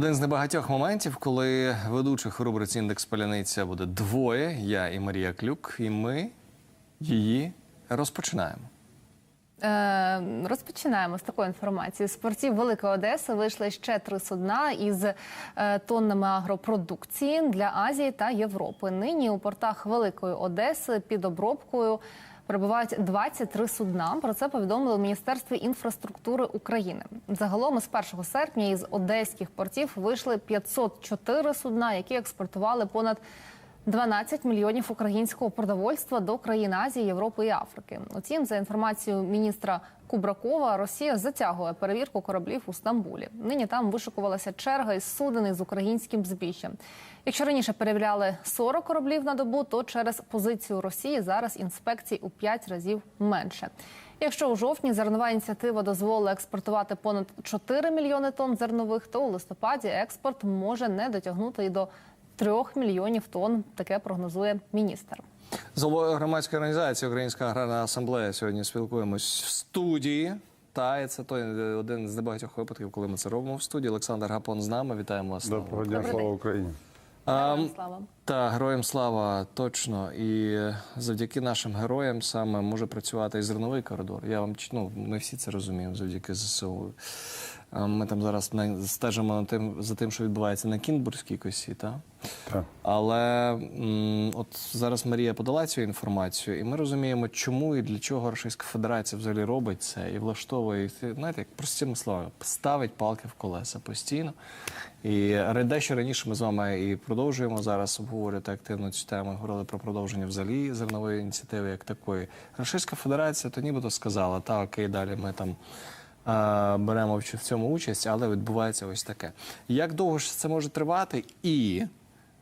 Один з небагатьох моментів, коли ведучих у рубриці індекс паляниця буде двоє, я і Марія Клюк, і ми її розпочинаємо. Е, Розпочинаємо з такої інформації. З портів Великої Одеси вийшли ще три судна із е, тоннами агропродукції для Азії та Європи. Нині у портах Великої Одеси під обробкою перебувають 23 судна. Про це повідомили в Міністерстві інфраструктури України. Загалом з 1 серпня із одеських портів вийшли 504 судна, які експортували понад 12 мільйонів українського продовольства до країн Азії, Європи і Африки. Утім, за інформацією міністра Кубракова, Росія затягує перевірку кораблів у Стамбулі. Нині там вишикувалася черга із суден із українським збіжжям. Якщо раніше перевіряли 40 кораблів на добу, то через позицію Росії зараз інспекцій у 5 разів менше. Якщо у жовтні зернова ініціатива дозволила експортувати понад 4 мільйони тонн зернових, то у листопаді експорт може не дотягнути і до 3 мільйонів тонн. Таке прогнозує міністр. З головою громадської організації Українська аграрна асамблея сьогодні спілкуємось в студії. Та і це той е, один з небагатьох випадків, коли ми це робимо в студії. Олександр Гапон з нами. Вітаємо вас. Доброго дня, слава. Україні. Ам, Слава. Та героям слава точно. І завдяки нашим героям саме може працювати і зерновий коридор. Я вам ну, ми всі це розуміємо завдяки ЗСУ. Ми там зараз стежимо на тим, за тим, що відбувається на Кінбурзькій косі, так? Так. Але м, от зараз Марія подала цю інформацію, і ми розуміємо, чому і для чого Російська Федерація взагалі робить це і влаштовує, знаєте, як простими словами, ставить палки в колеса постійно. І дещо раніше ми з вами і продовжуємо зараз обговорювати активно цю тему. Говорили про продовження взагалі зернової ініціативи як такої. Російська Федерація то нібито сказала, та окей, далі ми там. Беремо в цьому участь, але відбувається ось таке. Як довго ж це може тривати? І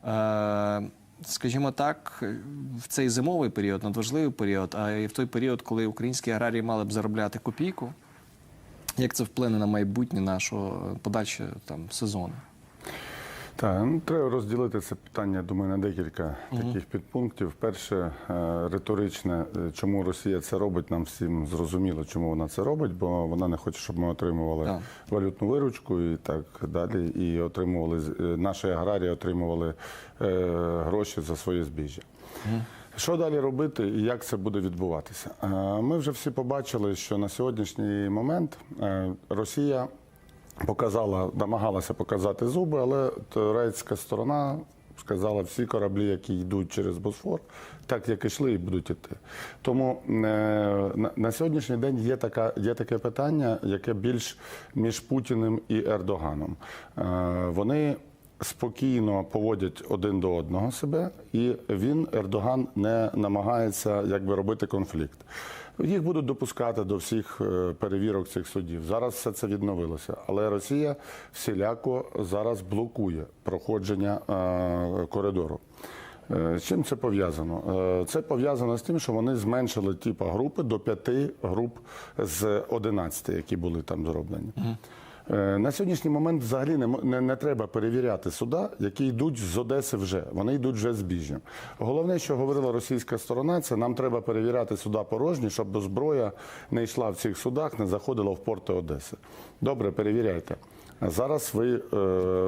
Е, скажімо так, в цей зимовий період, надважливий період, а і в той період, коли українські аграрії мали б заробляти копійку, як це вплине на майбутнє нашого подальшого там сезону? Так, ну, треба розділити це питання, думаю, на декілька таких підпунктів. Перше, е, риторичне, е, чому Росія це робить, нам всім зрозуміло, чому вона це робить, бо вона не хоче, щоб ми отримували Так. валютну виручку і так далі. І отримували е, наші аграрії отримували е, гроші за своє збіжжя. Що далі робити і як це буде відбуватися? Ми вже всі побачили, що на сьогоднішній момент Росія показала, намагалася показати зуби, але турецька сторона сказала, всі кораблі, які йдуть через Босфор, так як ішли, і будуть іти. Тому е, на, на сьогоднішній день є, така, є таке питання, яке більш між Путіним і Ердоганом. Е, вони спокійно поводять один до одного себе, і він, Ердоган, не намагається якби робити конфлікт. Їх будуть допускати до всіх е, перевірок цих судів. Зараз все це відновилося, але Росія всіляко зараз блокує проходження е, коридору. Е, З чим це пов'язано? Це пов'язано з тим, що вони зменшили типа групи до п'яти груп з 11, які були там зроблені. Е, На сьогоднішній момент взагалі не, не, не треба перевіряти суда, які йдуть з Одеси вже. Вони йдуть вже з біжжям. Головне, що говорила російська сторона, це нам треба перевіряти суда порожні, щоб зброя не йшла в цих судах, не заходила в порти Одеси. Добре, перевіряйте. Зараз ви е,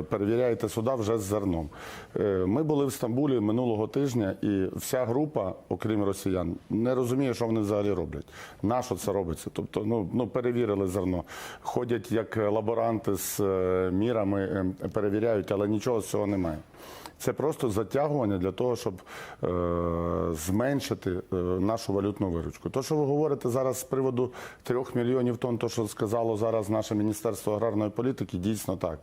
перевіряєте суда вже з зерном. Е, ми були в Стамбулі минулого тижня, і вся група, окрім росіян, не розуміє, що вони взагалі роблять. На що це робиться? Тобто, ну, ну перевірили зерно. Ходять як лаборанти з е, мірами, е, перевіряють, але нічого з цього немає. Це просто затягування для того, щоб е, зменшити е, нашу валютну виручку. То, що ви говорите зараз з приводу трьох мільйонів тонн, то що сказало зараз наше Міністерство аграрної політики, дійсно так.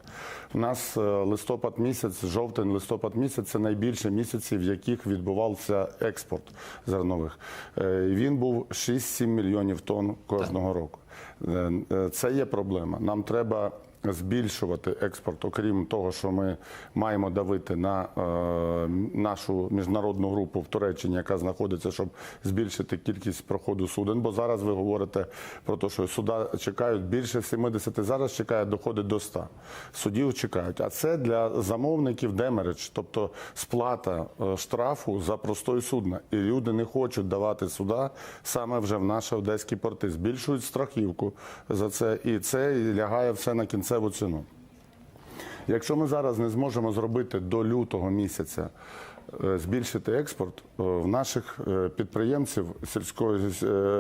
У нас е, листопад місяць, жовтень, листопад місяць це найбільше місяці, в яких відбувався експорт зернових. Е, він був 6-7 мільйонів тонн кожного року. Е, е, Це є проблема. Нам треба збільшувати експорт, окрім того, що ми маємо давити на е, нашу міжнародну групу в Туреччині, яка знаходиться, щоб збільшити кількість проходу суден. Бо зараз ви говорите про те, що суда чекають більше 70, зараз чекають, доходить до 100. Судів чекають. А це для замовників демередж, тобто сплата е, штрафу за простой судна. І люди не хочуть давати суда саме вже в наші одеські порти. Збільшують страхівку за це, і це лягає все на кінцеву ціну. Якщо ми зараз не зможемо зробити до лютого місяця е, збільшити експорт, е, в наших е, підприємців, сільської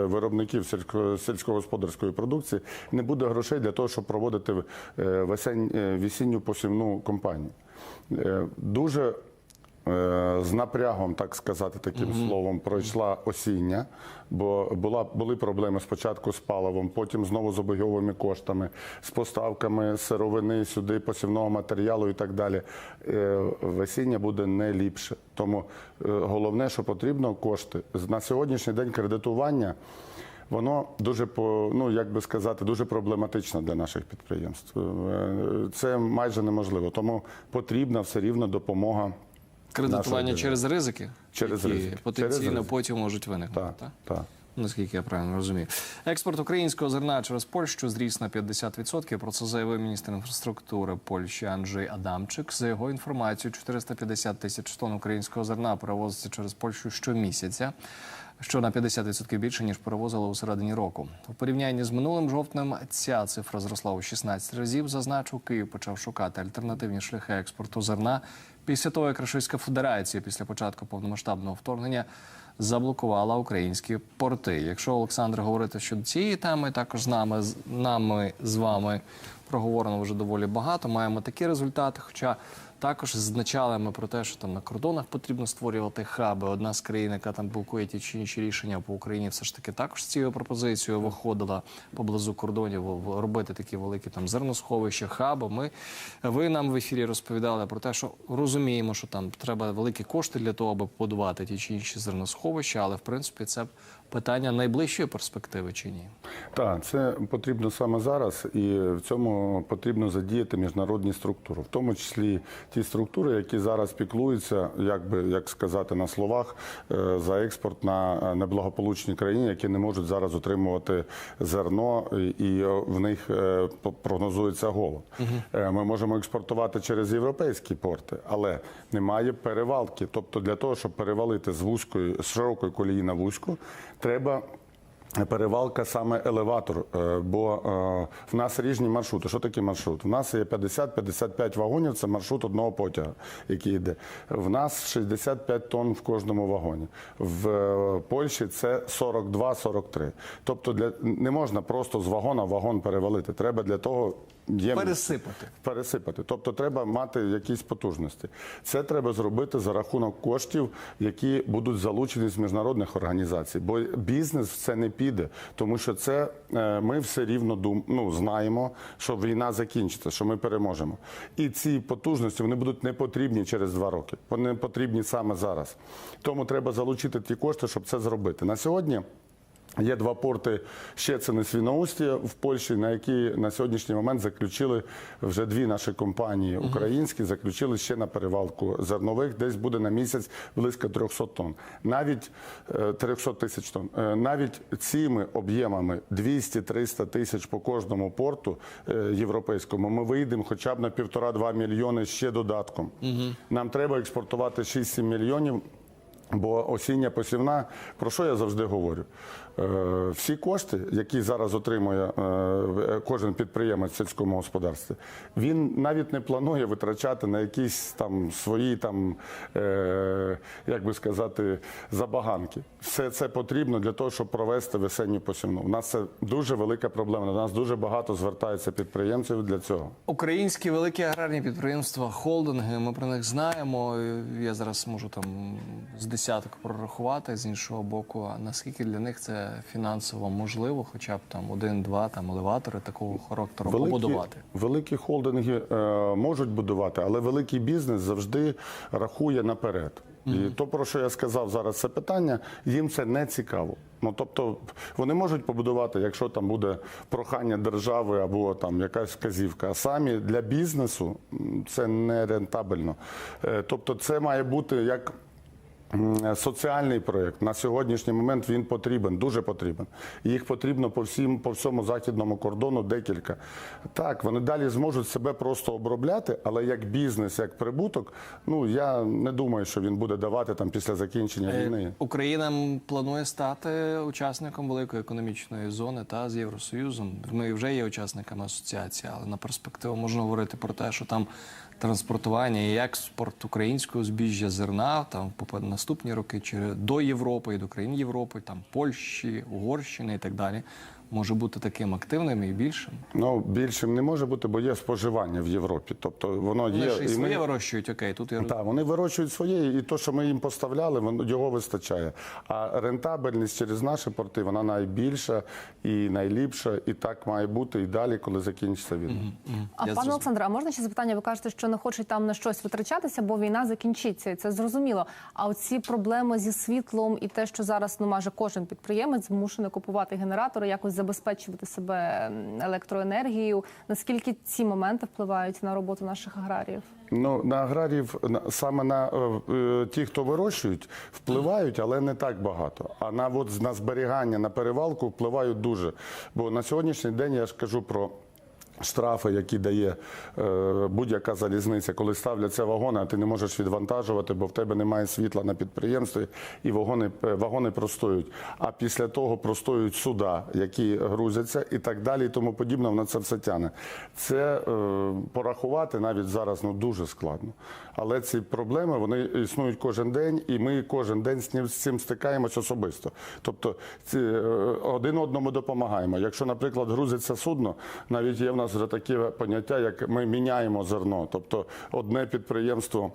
виробників сільсько- сільськогосподарської продукції не буде грошей для того, щоб проводити весінню посівну кампанію. Е, Дуже з напрягом, так сказати, таким словом, пройшла осіння, бо була, були проблеми спочатку з паливом, потім знову з обіговими коштами, з поставками сировини сюди, посівного матеріалу і так далі. Е, Весіння буде не ліпше. Тому е, головне, що потрібно кошти. На сьогоднішній день кредитування. Воно дуже по ну як би сказати, дуже проблематично для наших підприємств. Е, Це майже неможливо. Тому потрібна все рівно допомога Кредитування через ризики, Через які ризики. потенційно Через ризики. потім можуть виникнути. Так, так? так. Наскільки я правильно розумію, експорт українського зерна через Польщу зріс на 50%. Про це заявив міністр інфраструктури Польщі Анджей Адамчик. За його інформацією, 450 тисяч тонн українського зерна перевозиться через Польщу щомісяця, що на 50% більше ніж перевозили у середині року. У порівнянні з минулим жовтнем ця цифра зросла у 16 разів. Зазначив, Київ почав шукати альтернативні шляхи експорту зерна після того, як Російська Федерація після початку повномасштабного вторгнення заблокувала українські порти. Якщо Олександр говорити щодо цієї теми, також з нами з нами з вами проговорено вже доволі багато. Маємо такі результати. Хоча також зазначали ми про те, що там на кордонах потрібно створювати хаби. Одна з країн, яка там блокує ті чи інші рішення по Україні, все ж таки також з цією пропозицією виходила поблизу кордонів робити такі великі там зерносховища, хаби. Ми ви нам в ефірі розповідали про те, що розуміємо, що там треба великі кошти для того, аби побудувати ті чи інші зерносховища, але в принципі це питання найближчої перспективи чи ні? Так, це потрібно саме зараз, і в цьому потрібно задіяти міжнародні структури, в тому числі ті структури, які зараз піклуються, як би як сказати на словах, е, за експорт на е, неблагополучні країни, які не можуть зараз отримувати зерно, і в них е, прогнозується голод. Ми можемо експортувати через європейські порти, але немає перевалки. Тобто, для того, щоб перевалити з вузької з широкої колії на вузьку, треба. Перевалка саме елеватор, е, бо е, в нас різні маршрути. Що таке маршрут? В нас є 50-55 вагонів, це маршрут одного потяга, який йде. В нас 65 тонн в кожному вагоні. В е, Польщі це 42-43. Тобто для, не можна просто з вагона в вагон перевалити. Треба для того ємність Пересипати. пересипати. Тобто треба мати якісь потужності. Це треба зробити за рахунок коштів, які будуть залучені з міжнародних організацій. Бо бізнес в це не піде, тому що це е, ми все рівно дум, ну, знаємо, що війна закінчиться, що ми переможемо. І ці потужності вони будуть не потрібні через два роки. Вони потрібні саме зараз. Тому треба залучити ті кошти, щоб це зробити. На сьогодні. Є два порти Щецин і Свіноустія в Польщі, на які на сьогоднішній момент заключили вже дві наші компанії українські, заключили ще на перевалку зернових, десь буде на місяць близько 300 тонн. Навіть е, 300 тисяч тонн. Е, Навіть цими об'ємами 200-300 тисяч по кожному порту е, європейському ми вийдемо хоча б на півтора-два мільйони ще додатком. Нам треба експортувати 6-7 мільйонів. Бо осіння посівна, про що я завжди говорю? Е, всі кошти, які зараз отримує е, кожен підприємець в сільському господарстві, він навіть не планує витрачати на якісь там свої там, е, як би сказати, забаганки. Все це потрібно для того, щоб провести весенню посівну. У нас це дуже велика проблема. До нас дуже багато звертається підприємців для цього. Українські великі аграрні підприємства, холдинги, ми про них знаємо. Я зараз можу там з десяток прорахувати з іншого боку. А наскільки для них це фінансово можливо, хоча б там один-два там елеватори такого характеру побудувати? Великі холдинги е, можуть будувати, але великий бізнес завжди рахує наперед. І то, про що я сказав зараз, це питання, їм це не цікаво. Ну тобто вони можуть побудувати, якщо там буде прохання держави або там якась вказівка. А самі для бізнесу це не рентабельно. Е, Тобто, це має бути як соціальний проєкт на сьогоднішній момент він потрібен, дуже потрібен. Їх потрібно по всім по всьому західному кордону декілька. Так, вони далі зможуть себе просто обробляти, але як бізнес, як прибуток, ну я не думаю, що він буде давати там після закінчення Е, війни. Україна планує стати учасником великої економічної зони та з Євросоюзом. Ми вже є учасниками асоціації, але на перспективу можна говорити про те, що там транспортування і експорт українського збіжжя зерна там по наступні роки чи до Європи і до країн Європи, там Польщі, Угорщини і так далі, може бути таким активним і більшим. Ну більшим не може бути, бо є споживання в Європі. Тобто воно Вони є ж і і ми- вирощують, окей, тут я Так, вони вирощують своє, і то, що ми їм поставляли, воно його вистачає. А рентабельність через наші порти вона найбільша і найліпша, і так має бути і далі, коли закінчиться війна. А Я пане зрозумів. Олександре, а можна ще запитання? Ви кажете, що не хочуть там на щось витрачатися, бо війна закінчиться, і це зрозуміло. А оці проблеми зі світлом і те, що зараз ну майже кожен підприємець змушений купувати генератори, якось забезпечувати себе електроенергією. Наскільки ці моменти впливають на роботу наших аграріїв? Ну на аграріїв саме на е, е, ті, хто вирощують, впливають, але не так багато. А на от на зберігання, на перевалку впливають дуже. Бо на сьогоднішній день я ж кажу про. Штрафи, які дає е, будь-яка залізниця, коли ставляться вагони, а ти не можеш відвантажувати, бо в тебе немає світла на підприємстві, і вагони, е, вагони простоюють. А після того простоюють суда, які грузяться, і так далі, і тому подібне, воно це все тяне. Це е, порахувати навіть зараз ну, дуже складно. Але ці проблеми вони існують кожен день, і ми кожен день з цим стикаємось особисто. Тобто ці, е, один одному допомагаємо. Якщо, наприклад, грузиться судно, навіть є в нас вже таке поняття, як ми міняємо зерно. Тобто одне підприємство.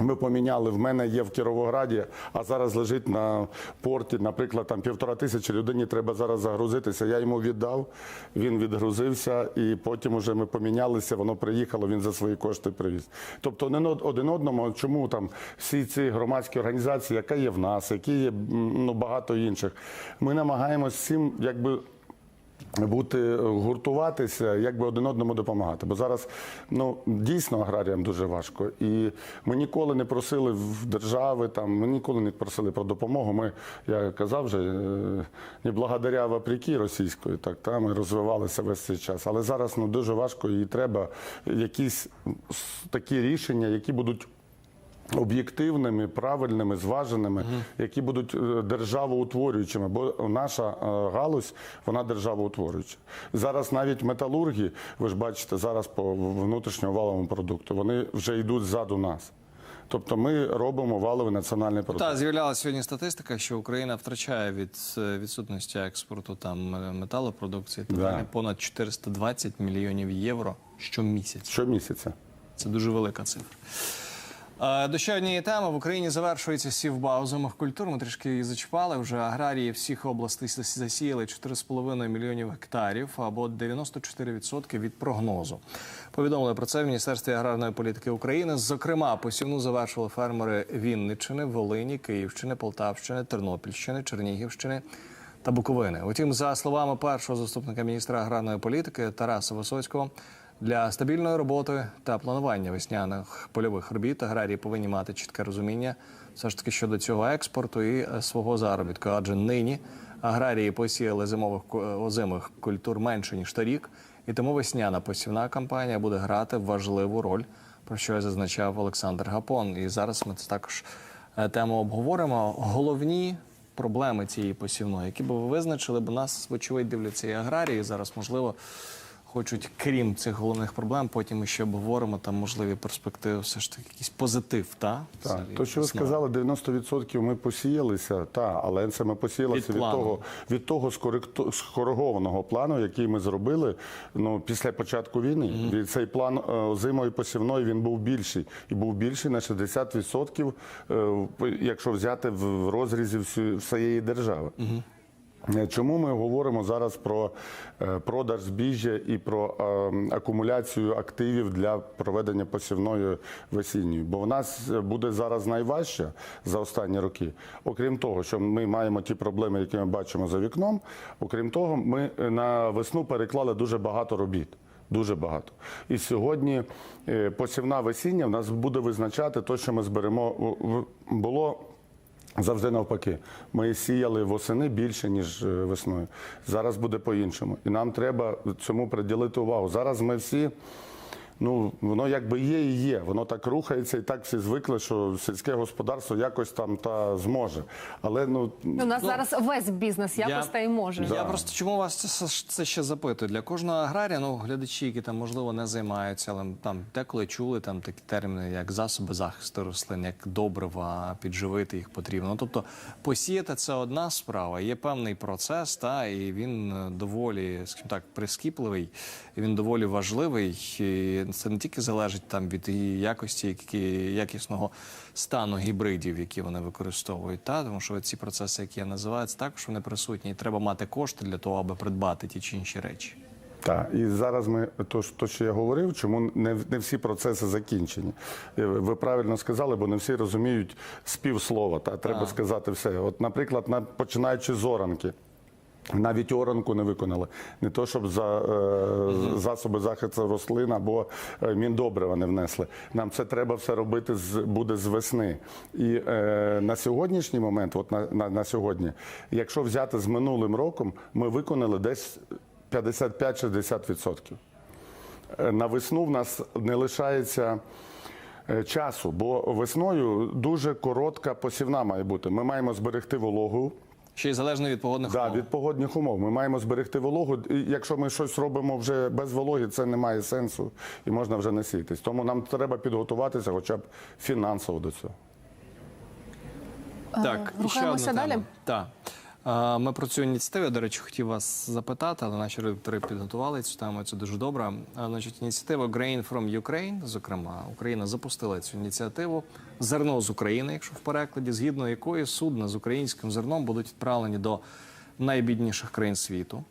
Ми поміняли. В мене є в Кіровограді, а зараз лежить на порті, наприклад, там півтора тисячі людині треба зараз загрузитися. Я йому віддав, він відгрузився, і потім уже ми помінялися. Воно приїхало, він за свої кошти привіз. Тобто не один одному, чому там всі ці громадські організації, яка є в нас, які є ну, багато інших, ми намагаємось всім якби бути гуртуватися, як би один одному допомагати. Бо зараз ну дійсно аграріям дуже важко. І ми ніколи не просили в держави, там ми ніколи не просили про допомогу. Ми, я казав вже, е, не благодаря вопреки російської, так та ми розвивалися весь цей час. Але зараз ну дуже важко і треба якісь такі рішення, які будуть об'єктивними, правильними, зваженими, які будуть е, державоутворюючими, бо наша е, галузь вона державоутворююча. Зараз навіть металурги, ви ж бачите, зараз по внутрішньоваловому продукту, вони вже йдуть ззаду нас. Тобто ми робимо валовий національний продукт. Так, з'являлася сьогодні статистика, що Україна втрачає від е, відсутності експорту там е, металопродукції та Да. понад 420 мільйонів євро щомісяця. Щомісяця. Це дуже велика цифра. Е, До теми в Україні завершується сівба озимих культур. Ми трішки її зачіпали. Вже аграрії всіх областей зас- засіяли 4,5 мільйонів гектарів або 94% від прогнозу. Повідомили про це в Міністерстві аграрної політики України. Зокрема, посівну завершили фермери Вінниччини, Волині, Київщини, Полтавщини, Тернопільщини, Чернігівщини та Буковини. Утім, за словами першого заступника міністра аграрної політики Тараса Висоцького, для стабільної роботи та планування весняних польових робіт аграрії повинні мати чітке розуміння все ж таки щодо цього експорту і е, свого заробітку. Адже нині аграрії посіяли зимових е, озимих культур менше ніж торік, і тому весняна посівна кампанія буде грати важливу роль, про що я зазначав Олександр Гапон. І зараз ми це також е, тему обговоримо. Головні проблеми цієї посівної, які би ви визначили, бо нас, вочевидь, дивляться і аграрії. Зараз, можливо, хочуть, крім цих головних проблем, потім ми ще обговоримо там можливі перспективи, все ж таки якийсь позитив, та? Так, то, що ви сказали, 90% ми посіялися, та, але це ми посіялися Від від, того, від того скоректо- скоригованого плану, який ми зробили ну, після початку війни. Від Цей план е, зимою посівної він був більший. І був більший на 60%, е, якщо взяти в розрізі всієї держави. Е, Чому ми говоримо зараз про е, продаж збіжжя і про е, акумуляцію активів для проведення посівної весінньої? Бо в нас е, буде зараз найважче за останні роки. Окрім того, що ми маємо ті проблеми, які ми бачимо за вікном. Окрім того, ми е, на весну переклали дуже багато робіт. Дуже багато. І сьогодні е, посівна весіння в нас буде визначати те, що ми зберемо. Було Завжди навпаки. Ми сіяли восени більше, ніж е, весною. Зараз буде по-іншому. І нам треба цьому приділити увагу. Зараз ми всі. Ну, воно якби є і є. Воно так рухається, і так всі звикли, що сільське господарство якось там та зможе. Але ну У нас зараз весь бізнес якось Я- та й може. Я просто чому вас це, це ще запитую? Для кожного аграрія, ну глядачі, які там можливо не займаються, але там деколи чули там такі терміни, як засоби захисту рослин, як добрива, підживити їх потрібно. Ну, тобто посіяти це одна справа. Є певний процес, та і він е, доволі, скажімо так, прискіпливий, він доволі важливий. І це не тільки залежить там від її якості, які, якісного стану гібридів, які вони використовують, та тому що ці процеси, які я називаю, це також вони присутні, і треба мати кошти для того, аби придбати ті чи інші речі. Так, і зараз ми то, то, що я говорив, чому не, не всі процеси закінчені. Е, Ви правильно сказали, бо не всі розуміють співслова. Та треба Так. сказати все. От, наприклад, на починаючи з оранки. Навіть оранку не виконали. Не то, щоб за е, засоби захисту рослин або е, міндобрива не внесли. Нам це треба все робити з буде з весни. І е, на сьогоднішній момент, от на, на, на сьогодні, якщо взяти з минулим роком, ми виконали десь 55-60%. Е, На весну в нас не лишається е, часу, бо весною дуже коротка посівна має бути. Ми маємо зберегти вологу. Ще й залежно від погодних Да, умов. від погодних умов. Ми маємо зберегти вологу. І якщо ми щось робимо вже без вологи, це не має сенсу і можна вже не сіятись. Тому нам треба підготуватися, хоча б фінансово до цього. Так, Рухаємося ще рухаємося одна далі? тема. Так. Ми про цю ініціативу, до речі, хотів вас запитати, але наші редактори підготували цю тему, це дуже добре. Значить, ініціатива Grain from Ukraine, зокрема, Україна запустила цю ініціативу Зерно з України, якщо в перекладі, згідно якої судна з українським зерном будуть відправлені до найбідніших країн світу.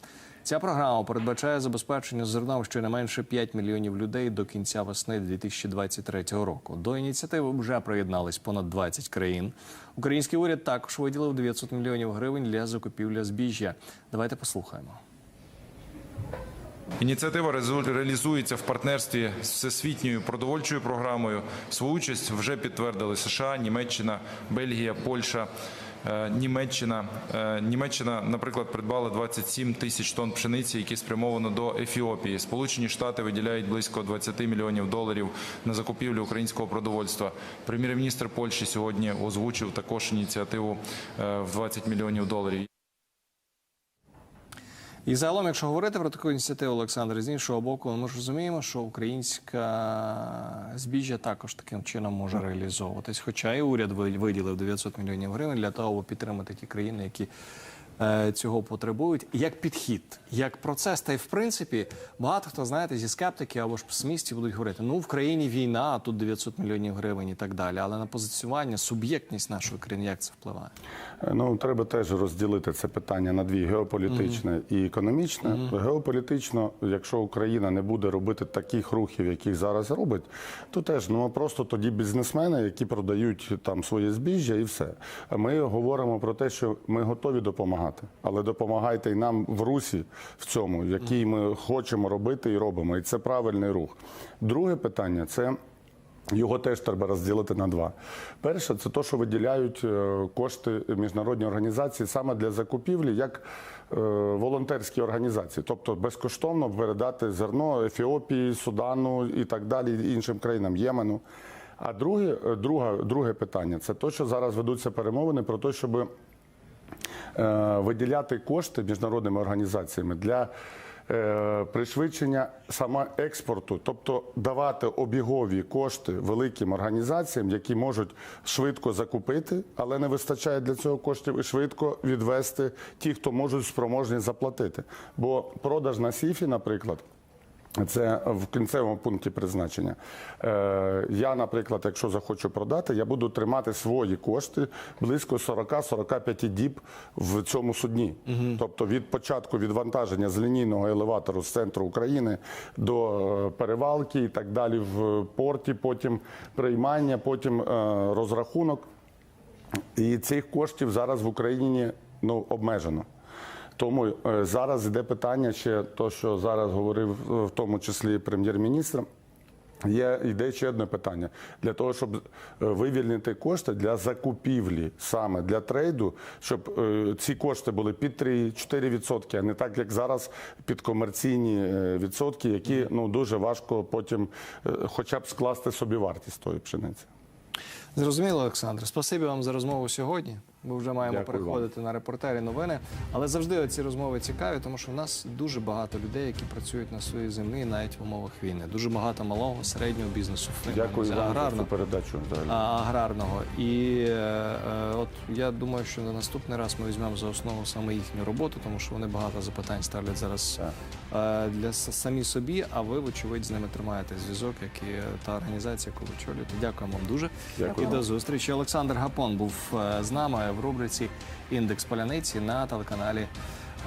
Ця програма передбачає забезпечення зерном щонайменше 5 мільйонів людей до кінця весни 2023 року. До ініціативи вже приєднались понад 20 країн. Український уряд також виділив 900 мільйонів гривень для закупівлі збіжжя. Давайте послухаємо. Ініціатива реалізується в партнерстві з всесвітньою продовольчою програмою. Свою участь вже підтвердили США, Німеччина, Бельгія, Польща. Е, Німеччина Е, Німеччина, наприклад, придбала 27 тисяч тонн пшениці, які спрямовано до Ефіопії. Сполучені Штати виділяють близько 20 мільйонів доларів на закупівлю українського продовольства. Прем'єр-міністр Польщі сьогодні озвучив також ініціативу е, в 20 мільйонів доларів. І загалом, якщо говорити про таку ініціативу, Олександр, з іншого боку, ми ж розуміємо, що українська збіжжя також таким чином може реалізовуватись. Хоча і уряд ви- виділив 900 мільйонів гривень для того, аби підтримати ті країни, які цього потребують. Як підхід, як процес, та й в принципі багато хто знаєте зі скептиків або ж песимістів будуть говорити: ну в країні війна, а тут 900 мільйонів гривень і так далі. Але на позиціювання, суб'єктність нашої країни, як це впливає? Ну, треба теж розділити це питання на дві: геополітичне і економічне. Геополітично, якщо Україна не буде робити таких рухів, яких зараз робить, то теж ну просто тоді бізнесмени, які продають там своє збіжжя, і все. Ми говоримо про те, що ми готові допомагати, але допомагайте і нам в русі в цьому, який ми хочемо робити і робимо. І це правильний рух. Друге питання це. Його теж треба розділити на два. Перше, це те, що виділяють е, кошти міжнародні організації саме для закупівлі, як е, волонтерські організації, тобто безкоштовно передати зерно Ефіопії, Судану і так далі, іншим країнам Ємену. А друге, е, друга, друге питання це те, що зараз ведуться перемовини про те, щоб е, виділяти кошти міжнародними організаціями для е, пришвидшення саме експорту, тобто давати обігові кошти великим організаціям, які можуть швидко закупити, але не вистачає для цього коштів, і швидко відвести ті, хто можуть спроможні заплатити. Бо продаж на сіфі, наприклад. Це в кінцевому пункті призначення. Е, я, наприклад, якщо захочу продати, я буду тримати свої кошти близько 40-45 діб в цьому судні. Тобто від початку відвантаження з лінійного елеватору з центру України до е, перевалки і так далі в порті, потім приймання, потім е, розрахунок. І цих коштів зараз в Україні ну, обмежено. Тому е, зараз йде питання ще то, що зараз говорив е, в тому числі прем'єр-міністр. Є йде ще одне питання для того, щоб е, вивільнити кошти для закупівлі саме для трейду, щоб ці кошти були під 3-4 відсотки, а не так як зараз під комерційні відсотки, які ну дуже важко потім, хоча б скласти собі вартість тої пшениці. Зрозуміло, Олександр. Спасибі вам за розмову сьогодні. Ми вже маємо Дякую переходити на репортері новини. Але завжди ці розмови цікаві, тому що в нас дуже багато людей, які працюють на своїй землі, навіть в умовах війни. Дуже багато малого середнього бізнесу. Дякую вам за цю передачу. А, аграрного. І е, е, от я думаю, що на наступний раз ми візьмемо за основу саме їхню роботу, тому що вони багато запитань ставлять зараз е, для самі собі. А ви, вочевидь, з ними тримаєте зв'язок, як і та організація, яку ви очолюєте. Дякую вам дуже. Дякую. І до зустрічі. Олександр Гапон був е, з нами в рубриці Індекс Поляниці на телеканалі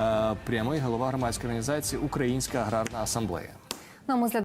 е, Прямий голова громадської організації Українська аграрна асамблея. Ну,